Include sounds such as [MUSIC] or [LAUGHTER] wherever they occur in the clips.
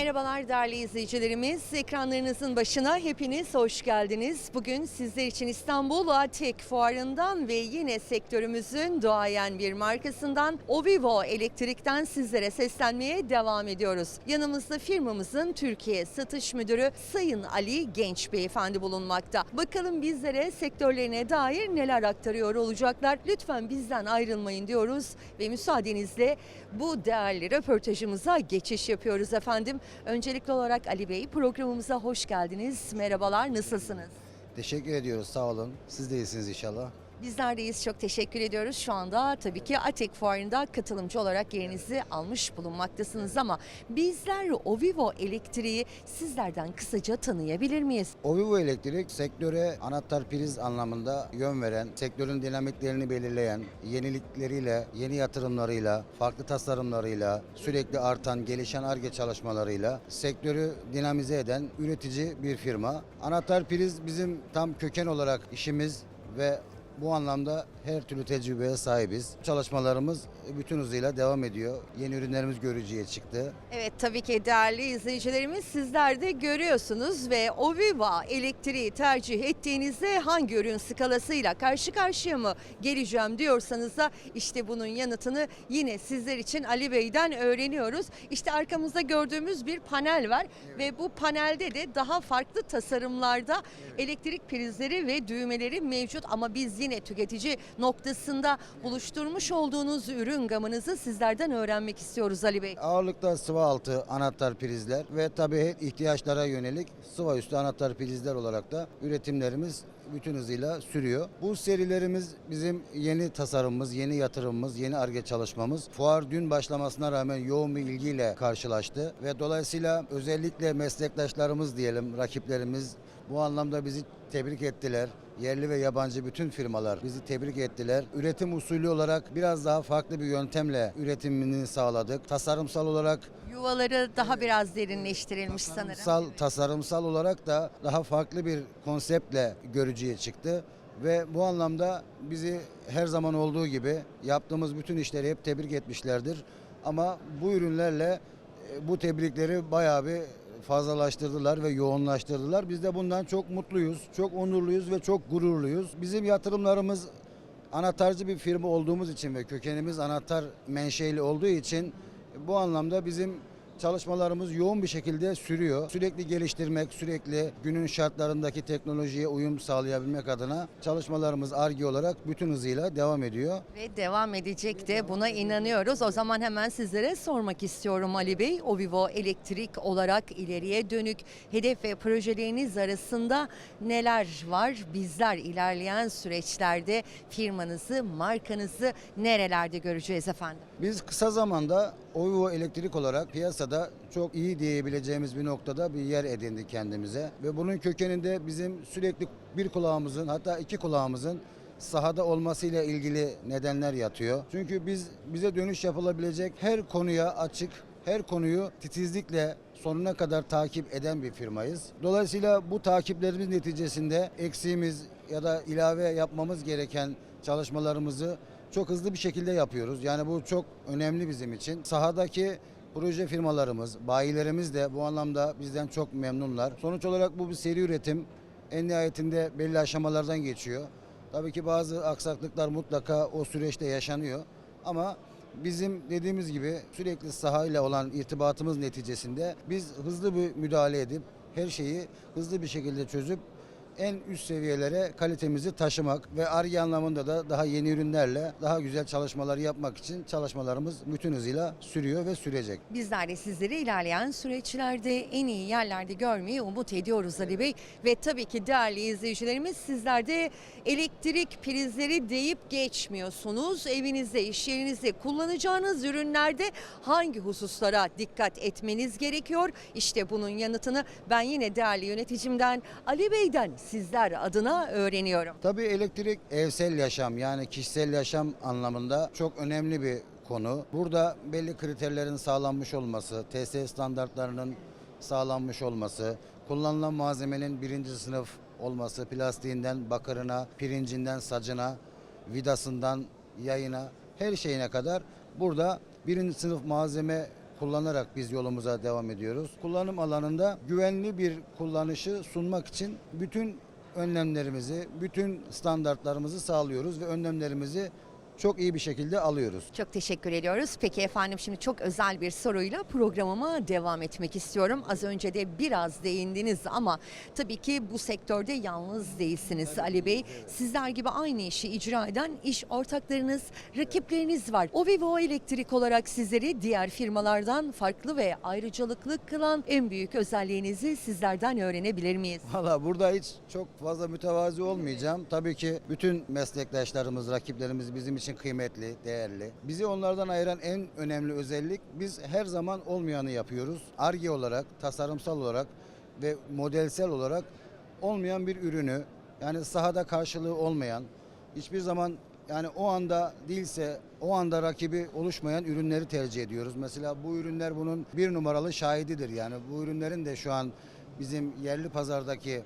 Merhabalar değerli izleyicilerimiz. Ekranlarınızın başına hepiniz hoş geldiniz. Bugün sizler için İstanbul Atek Fuarı'ndan ve yine sektörümüzün doğayan bir markasından Ovivo Elektrik'ten sizlere seslenmeye devam ediyoruz. Yanımızda firmamızın Türkiye Satış Müdürü Sayın Ali Genç Beyefendi bulunmakta. Bakalım bizlere sektörlerine dair neler aktarıyor olacaklar. Lütfen bizden ayrılmayın diyoruz ve müsaadenizle bu değerli röportajımıza geçiş yapıyoruz efendim. Öncelikli olarak Ali Bey programımıza hoş geldiniz. Merhabalar, nasılsınız? Teşekkür ediyoruz sağ olun. Siz de iyisiniz inşallah. Bizler deyiz, çok teşekkür ediyoruz. Şu anda tabii ki ATEK Fuarı'nda katılımcı olarak yerinizi almış bulunmaktasınız ama bizler Ovivo Elektriği sizlerden kısaca tanıyabilir miyiz? Ovivo Elektrik sektöre anahtar priz anlamında yön veren, sektörün dinamiklerini belirleyen, yenilikleriyle, yeni yatırımlarıyla, farklı tasarımlarıyla, sürekli artan, gelişen ARGE çalışmalarıyla sektörü dinamize eden üretici bir firma. Anahtar priz bizim tam köken olarak işimiz ve bu anlamda her türlü tecrübeye sahibiz. Çalışmalarımız bütün hızıyla devam ediyor. Yeni ürünlerimiz görücüye çıktı. Evet tabii ki değerli izleyicilerimiz sizler de görüyorsunuz ve Oviva elektriği tercih ettiğinizde hangi ürün skalasıyla karşı karşıya mı geleceğim diyorsanız da işte bunun yanıtını yine sizler için Ali Bey'den öğreniyoruz. İşte arkamızda gördüğümüz bir panel var ve bu panelde de daha farklı tasarımlarda elektrik prizleri ve düğmeleri mevcut ama biz yine tüketici noktasında buluşturmuş olduğunuz ürün gamınızı sizlerden öğrenmek istiyoruz Ali Bey. Ağırlıkta sıva altı anahtar prizler ve tabii ihtiyaçlara yönelik sıva üstü anahtar prizler olarak da üretimlerimiz bütün hızıyla sürüyor. Bu serilerimiz bizim yeni tasarımımız, yeni yatırımımız, yeni ARGE çalışmamız. Fuar dün başlamasına rağmen yoğun bir ilgiyle karşılaştı ve dolayısıyla özellikle meslektaşlarımız diyelim, rakiplerimiz bu anlamda bizi tebrik ettiler. Yerli ve yabancı bütün firmalar bizi tebrik ettiler. Üretim usulü olarak biraz daha farklı bir yöntemle üretimini sağladık. Tasarımsal olarak Yuvaları daha biraz derinleştirilmiş sanırım. Tasarımsal, tasarımsal olarak da daha farklı bir konseptle görücüye çıktı ve bu anlamda bizi her zaman olduğu gibi yaptığımız bütün işleri hep tebrik etmişlerdir. Ama bu ürünlerle e, bu tebrikleri bayağı bir fazlalaştırdılar ve yoğunlaştırdılar. Biz de bundan çok mutluyuz, çok onurluyuz ve çok gururluyuz. Bizim yatırımlarımız anahtarcı bir firma olduğumuz için ve kökenimiz anahtar menşeli olduğu için bu anlamda bizim çalışmalarımız yoğun bir şekilde sürüyor. Sürekli geliştirmek, sürekli günün şartlarındaki teknolojiye uyum sağlayabilmek adına çalışmalarımız ARGE olarak bütün hızıyla devam ediyor. Ve devam edecek de buna inanıyoruz. O zaman hemen sizlere sormak istiyorum Ali Bey. Ovivo Elektrik olarak ileriye dönük hedef ve projeleriniz arasında neler var? Bizler ilerleyen süreçlerde firmanızı, markanızı nerelerde göreceğiz efendim? Biz kısa zamanda Ovivo Elektrik olarak piyasada çok iyi diyebileceğimiz bir noktada bir yer edindik kendimize. Ve bunun kökeninde bizim sürekli bir kulağımızın hatta iki kulağımızın sahada olmasıyla ilgili nedenler yatıyor. Çünkü biz bize dönüş yapılabilecek her konuya açık, her konuyu titizlikle sonuna kadar takip eden bir firmayız. Dolayısıyla bu takiplerimiz neticesinde eksiğimiz ya da ilave yapmamız gereken çalışmalarımızı çok hızlı bir şekilde yapıyoruz. Yani bu çok önemli bizim için. Sahadaki proje firmalarımız, bayilerimiz de bu anlamda bizden çok memnunlar. Sonuç olarak bu bir seri üretim. En nihayetinde belli aşamalardan geçiyor. Tabii ki bazı aksaklıklar mutlaka o süreçte yaşanıyor. Ama bizim dediğimiz gibi sürekli sahayla olan irtibatımız neticesinde biz hızlı bir müdahale edip her şeyi hızlı bir şekilde çözüp en üst seviyelere kalitemizi taşımak ve ARGE anlamında da daha yeni ürünlerle daha güzel çalışmalar yapmak için çalışmalarımız bütün hızıyla sürüyor ve sürecek. Bizler de sizleri ilerleyen süreçlerde en iyi yerlerde görmeyi umut ediyoruz Ali Bey. Ve tabii ki değerli izleyicilerimiz sizler de elektrik prizleri deyip geçmiyorsunuz. Evinizde, iş yerinizde kullanacağınız ürünlerde hangi hususlara dikkat etmeniz gerekiyor? İşte bunun yanıtını ben yine değerli yöneticimden Ali Bey'den sizler adına öğreniyorum. Tabii elektrik evsel yaşam yani kişisel yaşam anlamında çok önemli bir konu. Burada belli kriterlerin sağlanmış olması, TS standartlarının sağlanmış olması, kullanılan malzemenin birinci sınıf olması, plastiğinden bakırına, pirincinden sacına, vidasından yayına, her şeyine kadar burada birinci sınıf malzeme kullanarak biz yolumuza devam ediyoruz. Kullanım alanında güvenli bir kullanışı sunmak için bütün önlemlerimizi, bütün standartlarımızı sağlıyoruz ve önlemlerimizi çok iyi bir şekilde alıyoruz. Çok teşekkür ediyoruz. Peki efendim şimdi çok özel bir soruyla programıma devam etmek istiyorum. Az önce de biraz değindiniz ama tabii ki bu sektörde yalnız değilsiniz Ali Bey. Sizler gibi aynı işi icra eden iş ortaklarınız, rakipleriniz var. Ovivo Elektrik olarak sizleri diğer firmalardan farklı ve ayrıcalıklı kılan en büyük özelliğinizi sizlerden öğrenebilir miyiz? Valla burada hiç çok fazla mütevazi olmayacağım. Tabii ki bütün meslektaşlarımız, rakiplerimiz bizim için kıymetli, değerli. Bizi onlardan ayıran en önemli özellik biz her zaman olmayanı yapıyoruz. Arge olarak, tasarımsal olarak ve modelsel olarak olmayan bir ürünü yani sahada karşılığı olmayan, hiçbir zaman yani o anda değilse o anda rakibi oluşmayan ürünleri tercih ediyoruz. Mesela bu ürünler bunun bir numaralı şahididir. Yani bu ürünlerin de şu an bizim yerli pazardaki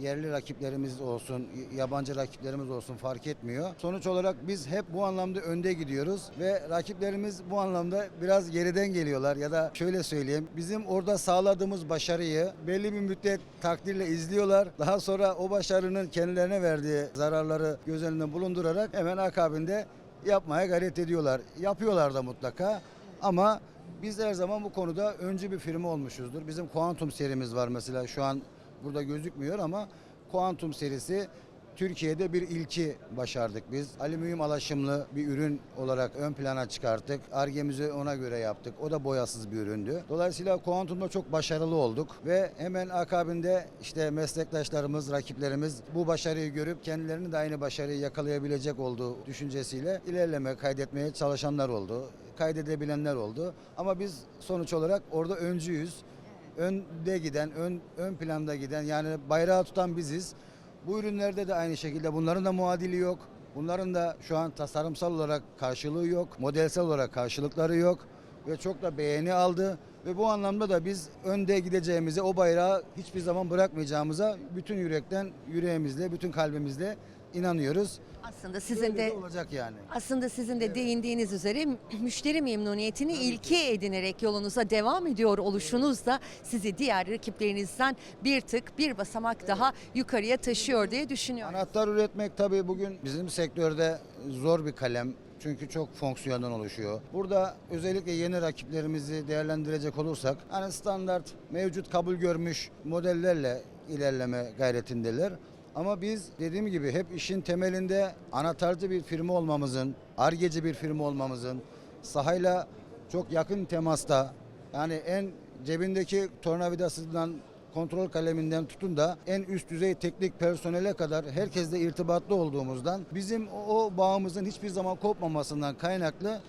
yerli rakiplerimiz olsun, yabancı rakiplerimiz olsun fark etmiyor. Sonuç olarak biz hep bu anlamda önde gidiyoruz ve rakiplerimiz bu anlamda biraz geriden geliyorlar ya da şöyle söyleyeyim bizim orada sağladığımız başarıyı belli bir müddet takdirle izliyorlar. Daha sonra o başarının kendilerine verdiği zararları göz önünde bulundurarak hemen akabinde yapmaya gayret ediyorlar. Yapıyorlar da mutlaka ama biz her zaman bu konuda öncü bir firma olmuşuzdur. Bizim Quantum serimiz var mesela şu an burada gözükmüyor ama Quantum serisi Türkiye'de bir ilki başardık biz. Alüminyum alaşımlı bir ürün olarak ön plana çıkarttık. Argemizi ona göre yaptık. O da boyasız bir üründü. Dolayısıyla Quantum'da çok başarılı olduk ve hemen akabinde işte meslektaşlarımız, rakiplerimiz bu başarıyı görüp kendilerini de aynı başarıyı yakalayabilecek olduğu düşüncesiyle ilerleme kaydetmeye çalışanlar oldu. Kaydedebilenler oldu. Ama biz sonuç olarak orada öncüyüz önde giden, ön, ön planda giden yani bayrağı tutan biziz. Bu ürünlerde de aynı şekilde bunların da muadili yok. Bunların da şu an tasarımsal olarak karşılığı yok. Modelsel olarak karşılıkları yok. Ve çok da beğeni aldı. Ve bu anlamda da biz önde gideceğimize, o bayrağı hiçbir zaman bırakmayacağımıza bütün yürekten, yüreğimizle, bütün kalbimizle inanıyoruz. Aslında sizin Böyle de olacak yani. Aslında sizin de değindiğiniz üzere [CLEARS THROAT] müşteri memnuniyetini ilke edinerek yolunuza devam ediyor oluşunuz da sizi diğer rakiplerinizden bir tık bir basamak daha yukarıya taşıyor diye düşünüyorum. Anahtar üretmek tabii bugün bizim sektörde zor bir kalem. Çünkü çok fonksiyondan oluşuyor. Burada özellikle yeni rakiplerimizi değerlendirecek olursak hani standart mevcut kabul görmüş modellerle ilerleme gayretindeler. Ama biz dediğim gibi hep işin temelinde anahtarcı bir firma olmamızın, argeci bir firma olmamızın, sahayla çok yakın temasta yani en cebindeki tornavidasından kontrol kaleminden tutun da en üst düzey teknik personele kadar herkesle irtibatlı olduğumuzdan bizim o, bağımızın hiçbir zaman kopmamasından kaynaklı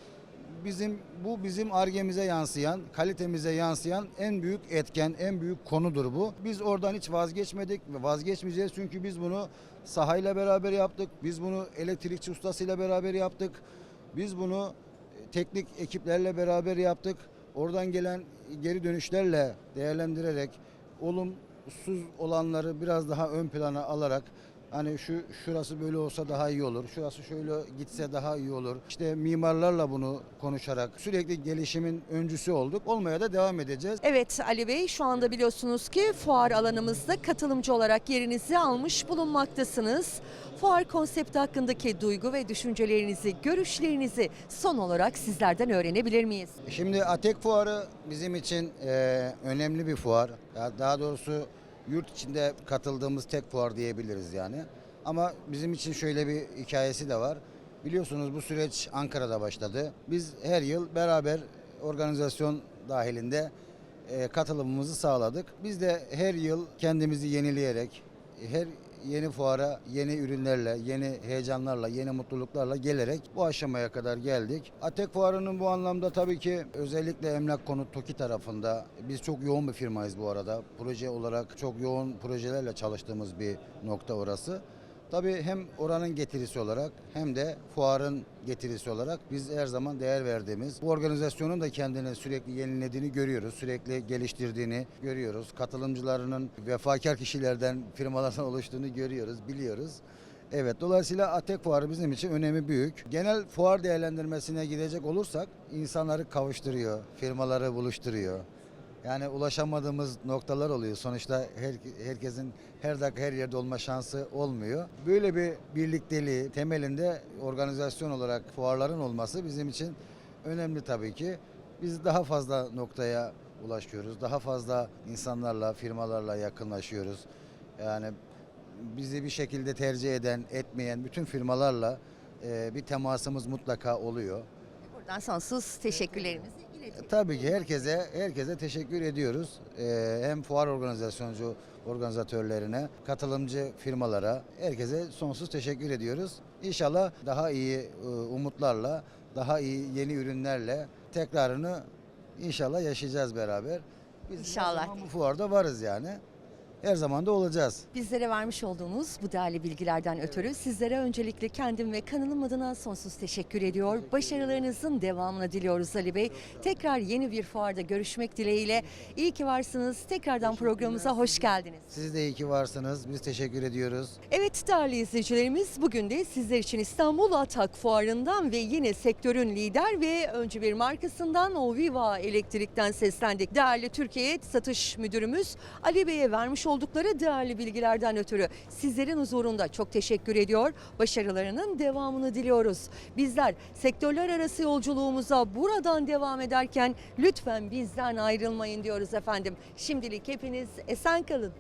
bizim bu bizim argemize yansıyan, kalitemize yansıyan en büyük etken, en büyük konudur bu. Biz oradan hiç vazgeçmedik ve vazgeçmeyeceğiz çünkü biz bunu sahayla beraber yaptık. Biz bunu elektrikçi ustasıyla beraber yaptık. Biz bunu e, teknik ekiplerle beraber yaptık. Oradan gelen geri dönüşlerle değerlendirerek olumsuz olanları biraz daha ön plana alarak hani şu şurası böyle olsa daha iyi olur. Şurası şöyle gitse daha iyi olur. İşte mimarlarla bunu konuşarak sürekli gelişimin öncüsü olduk. Olmaya da devam edeceğiz. Evet Ali Bey şu anda biliyorsunuz ki fuar alanımızda katılımcı olarak yerinizi almış bulunmaktasınız. Fuar konsepti hakkındaki duygu ve düşüncelerinizi, görüşlerinizi son olarak sizlerden öğrenebilir miyiz? Şimdi Atek Fuarı bizim için e, önemli bir fuar. Daha doğrusu yurt içinde katıldığımız tek fuar diyebiliriz yani. Ama bizim için şöyle bir hikayesi de var. Biliyorsunuz bu süreç Ankara'da başladı. Biz her yıl beraber organizasyon dahilinde e, katılımımızı sağladık. Biz de her yıl kendimizi yenileyerek her yeni fuara yeni ürünlerle, yeni heyecanlarla, yeni mutluluklarla gelerek bu aşamaya kadar geldik. Atek Fuarı'nın bu anlamda tabii ki özellikle Emlak Konut TOKİ tarafında biz çok yoğun bir firmayız bu arada. Proje olarak çok yoğun projelerle çalıştığımız bir nokta orası. Tabii hem oranın getirisi olarak hem de fuarın getirisi olarak biz her zaman değer verdiğimiz bu organizasyonun da kendini sürekli yenilediğini görüyoruz. Sürekli geliştirdiğini görüyoruz. Katılımcılarının vefakar kişilerden, firmalardan [LAUGHS] oluştuğunu görüyoruz, biliyoruz. Evet dolayısıyla ATEK fuarı bizim için önemi büyük. Genel fuar değerlendirmesine gidecek olursak insanları kavuşturuyor, firmaları buluşturuyor. Yani ulaşamadığımız noktalar oluyor. Sonuçta her, herkesin her dakika her yerde olma şansı olmuyor. Böyle bir birlikteliği temelinde organizasyon olarak fuarların olması bizim için önemli tabii ki. Biz daha fazla noktaya ulaşıyoruz. Daha fazla insanlarla, firmalarla yakınlaşıyoruz. Yani bizi bir şekilde tercih eden, etmeyen bütün firmalarla e, bir temasımız mutlaka oluyor. Buradan sonsuz teşekkürlerimizi iletiyoruz. Tabii ki herkese herkese teşekkür ediyoruz. Ee, hem fuar organizasyoncu organizatörlerine, katılımcı firmalara, herkese sonsuz teşekkür ediyoruz. İnşallah daha iyi e, umutlarla, daha iyi yeni ürünlerle tekrarını inşallah yaşayacağız beraber. Biz İnşallah. bu fuarda varız yani. Her zaman da olacağız. Bizlere vermiş olduğunuz bu değerli bilgilerden ötürü sizlere öncelikle kendim ve kanalım adına sonsuz teşekkür ediyor. Başarılarınızın devamını diliyoruz Ali Bey. Tekrar yeni bir fuarda görüşmek dileğiyle. İyi ki varsınız. Tekrardan programımıza hoş geldiniz. Siz de iyi ki varsınız. Biz teşekkür ediyoruz. Evet değerli izleyicilerimiz bugün de sizler için İstanbul Atak Fuarı'ndan ve yine sektörün lider ve öncü bir markasından Oviva Elektrik'ten seslendik. Değerli Türkiye Satış Müdürümüz Ali Bey'e oldukları değerli bilgilerden ötürü sizlerin huzurunda çok teşekkür ediyor. Başarılarının devamını diliyoruz. Bizler sektörler arası yolculuğumuza buradan devam ederken lütfen bizden ayrılmayın diyoruz efendim. Şimdilik hepiniz esen kalın.